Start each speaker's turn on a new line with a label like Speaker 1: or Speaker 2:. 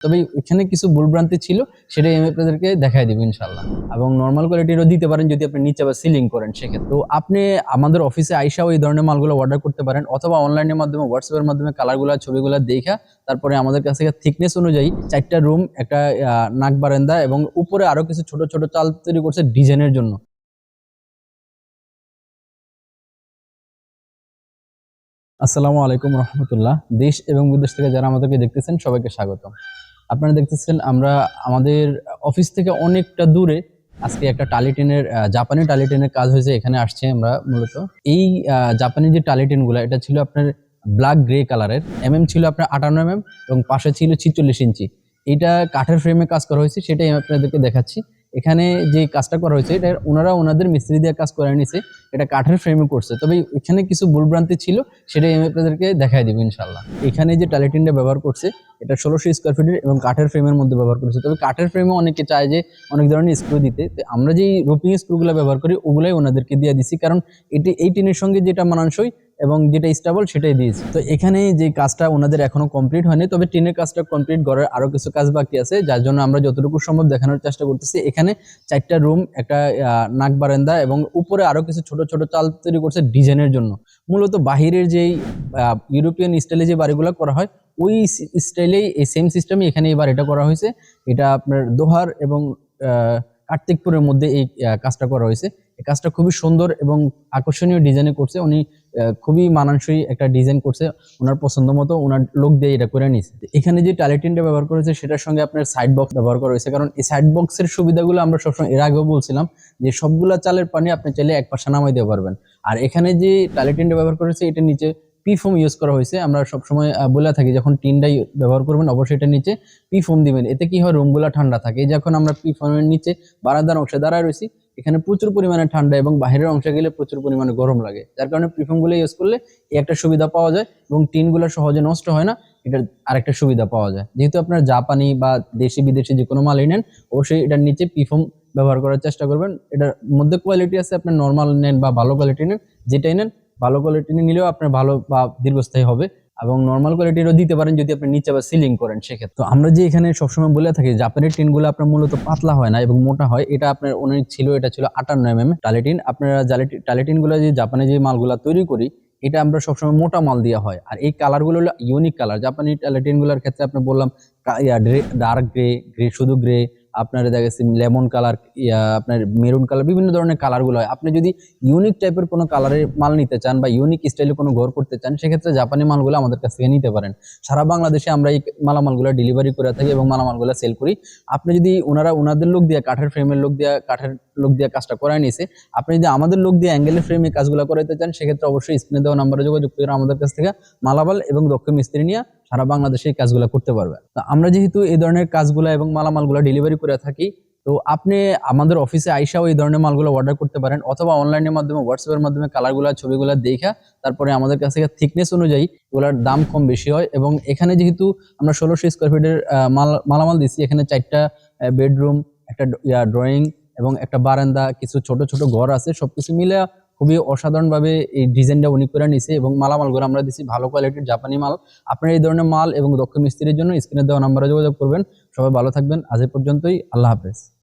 Speaker 1: তবে এখানে কিছু ভুলভ্রান্তি ছিল সেটাই আমি আপনাদেরকে দেখাই দিব ইনশাল্লাহ এবং নর্মাল কোয়ালিটিরও দিতে পারেন যদি আপনি নিচে বা সিলিং করেন সেক্ষেত্রে। তো আপনি আমাদের অফিসে আইসাও এই ধরনের মালগুলো অর্ডার করতে পারেন, অথবা অনলাইনের মাধ্যমে হোয়াটসঅ্যাপের মাধ্যমে কালারগুলো ছবিগুলো দেখা তারপরে আমাদের কাছ থেকে থিকনেস অনুযায়ী চারটা রুম একটা নাক বারান্দা এবং উপরে আরও কিছু ছোট ছোট চাল তৈরি করছে ডিজাইনের জন্য। আসসালামু আলাইকুম রহমতুল্লাহ। দেশ এবং বিদেশ থেকে যারা আমাদেরকে দেখতেছেন, সবাইকে স্বাগত আপনারা দেখতেছেন আমরা আমাদের অফিস থেকে অনেকটা দূরে আজকে একটা টালিটিনের আহ, জাপানি টালিটিনের কাজ হয়েছে এখানে আসছে আমরা মূলত। এই জাপানি যে টালি গুলা এটা ছিল আপনার ব্ল্যাক গ্রে কালারের। এম এম ছিল আপনার আটান্ন এম এবং পাশে ছিল ছিচল্লিশ ইঞ্চি। এটা কাঠের ফ্রেমে কাজ করা হয়েছে সেটাই আপনাদেরকে দেখাচ্ছি। এখানে যে কাজটা করা হয়েছে, এটা ওনারা ওনাদের মিস্ত্রি দিয়ে কাজ করে নিছে, এটা কাঠের ফ্রেমে করছে। তবে এখানে কিছু ভুলভ্রান্তি ছিল, সেটাই আমি আপনাদেরকে দেখাই দিব ইনশাল্লাহ এখানে যে টালিটিনটা ব্যবহার করছে, এটা ষোলোশো স্কোয়ার ফিটের এবং কাঠের ফ্রেমের মধ্যে ব্যবহার করছে। তবে কাঠের ফ্রেমে অনেকে চায় যে অনেক ধরনের স্ক্রু দিতে। তো আমরা যেই রুপিং স্ক্রুগুলো ব্যবহার করি, ওগুলাই ওনাদেরকে দিয়ে দিছি। কারণ এটি, এই টিনের সঙ্গে যেটা মানানসই এবং যেটা স্টেবল সেটাই দিয়েছি। তো এখানে যে কাজটা ওনাদের এখনও কমপ্লিট হয়নি, তবে টিনের কাজটা কমপ্লিট করার আরও কিছু কাজ বাকি আছে, যার জন্য আমরা যতটুকু সম্ভব দেখানোর চেষ্টা করতেছি। এখানে চারটা রুম একটা নাক বারান্দা এবং উপরে আরও কিছু ছোট ছোট চাল তৈরি করছে ডিজাইনের জন্য। মূলত বাহিরের যেই ইউরোপিয়ান স্টাইলে যে বাড়িগুলো করা হয়, ওই স্টাইলেই এই সেম সিস্টেমই এখানে এই বাড়িটা করা হয়েছে। এটা আপনার দোহার এবং কার্তিকপুরের মধ্যে এই কাজটা করা হয়েছে। কাজটা খুবই সুন্দর এবং আকর্ষণীয় ডিজাইনে করছে। উনি খুবই মানানসই একটা ডিজাইন করছে। ওনার পছন্দ মতো ওনার লোক দিয়ে এটা করে নিয়েছে এখানে যে টালিটিনটা ব্যবহার করেছে, সেটার সঙ্গে আপনার সাইড বক্স ব্যবহার করা হয়েছে। কারণ এই সাইড বক্সের সুবিধাগুলো আমরা সবসময়, এর আগেও বলছিলাম যে সবগুলা চালের পানি আপনি চাইলে এক পাশে নামাই দিতে পারবেন। আর এখানে যে টালিটিনটা ব্যবহার করেছে, এটা নিচে পি ফোম ইউজ করা হয়েছে। আমরা সবসময় বলে থাকি, যখন টিনটাই ব্যবহার করবেন, অবশ্যই এটা নিচে পি ফোম দিবেন। এতে কি হয়? রুমগুলো ঠান্ডা থাকে। যখন আমরা পি ফোমের নিচে বারান্দার অংশে দাঁড়ায় রয়েছি। এখানে প্রচুর পরিমাণে ঠান্ডা এবং বাইরের অংশে গেলে প্রচুর পরিমাণে গরম লাগে। যার কারণে প্রিফর্মগুলো ইউজ করলে এই একটা সুবিধা পাওয়া যায় এবং টিনগুলো সহজে নষ্ট হয় না, এটার আরেকটা সুবিধা পাওয়া যায়। যেহেতু আপনার জাপানি বা দেশি, বিদেশি যে কোনো মালই নেন, অবশ্যই এটার নিচে পিফর্ম ব্যবহার করার চেষ্টা করবেন। এটার মধ্যে কোয়ালিটি আছে আপনার নর্মাল নেন বা ভালো কোয়ালিটি নেন, যেটাই নেন, ভালো কোয়ালিটি নিলেও আপনার ভালো বা দীর্ঘস্থায়ী হবে। এবং নর্মাল কোয়ালিটিরও দিতে পারেন যদি আপনি নিচে বা সিলিং করেন সেক্ষেত্রে। তো আমরা যে এখানে সবসময় বলে থাকি জাপানের টিনগুলো আপনার মূলত পাতলা হয় না এবং মোটা হয়, এটা আপনার অনেক ছিল, এটা ছিল আটান্ন এম এম টালিটিন আপনারা টালিটিনগুলো যে জাপানে যে মালগুলা তৈরি করি, এটা আমরা সবসময় মোটা মাল দেওয়া হয়। আর এই কালারগুলো হলো ইউনিক কালার জাপানি টালেটিনগুলোর ক্ষেত্রে আপনি বললাম ডার্ক গ্রে গ্রে শুধু গ্রে আপনার দেখা গেছে লেমন কালার আপনার মেরুন কালার, বিভিন্ন ধরনের কালারগুলো হয়। আপনি যদি ইউনিক টাইপের কোনো কালারের মাল নিতে চান বা ইউনিক স্টাইলে কোনো ঘর করতে চান, সেক্ষেত্রে জাপানি মালগুলো আমাদের কাছ থেকে নিতে পারেন। সারা বাংলাদেশে আমরা এই মালামালগুলো ডেলিভারি করে থাকি এবং মালামালগুলো সেল করি। আপনি যদি ওনারা, ওনাদের লোক দিয়ে, কাঠের ফ্রেমের লোক দিয়ে, কাঠের লোক দিয়ে কাজটা করায় নিয়েছে আপনি যদি আমাদের লোক দিয়ে অ্যাঙ্গেলের ফ্রেমে কাজগুলো করাইতে চান, সেক্ষেত্রে অবশ্যই স্ক্রিনে দেওয়া নাম্বারে যোগাযোগ করে আমাদের কাছ থেকে মালামাল এবং দক্ষ মিস্ত্রি নিয়ে সারা বাংলাদেশে এই কাজগুলো করতে পারবে। তো আমরা যেহেতু এই ধরনের কাজগুলো এবং মালামালগুলো ডেলিভারি করে থাকি, তো আপনি আমাদের অফিসে আইসাও এই ধরনের মালগুলো অর্ডার করতে পারেন অথবা অনলাইনের মাধ্যমে হোয়াটসঅ্যাপের মাধ্যমে কালারগুলো ছবিগুলো দেখা তারপরে আমাদের কাছ থেকে থিকনেস অনুযায়ী এগুলোর দাম কম বেশি হয় এবং এখানে যেহেতু আমরা ষোলোশো স্কোয়ার ফিটের মাল, মালামাল দিচ্ছি, এখানে চারটা বেডরুম একটা ড্রয়িং এবং একটা বারান্দা, কিছু ছোট ছোট ঘর আছে, সবকিছু মিলে খুবই অসাধারণভাবে এই ডিজাইনটা উনি করে নিছে এবং মালামালগুলো আমরা দিচ্ছি ভালো কোয়ালিটির জাপানি মাল। আপনারা এই ধরনের মাল এবং দক্ষ মিস্ত্রির জন্য স্ক্রিনে দেওয়া নাম্বারে যোগাযোগ করবেন। সবাই ভালো থাকবেন। আজ পর্যন্তই। আল্লাহ হাফেজ।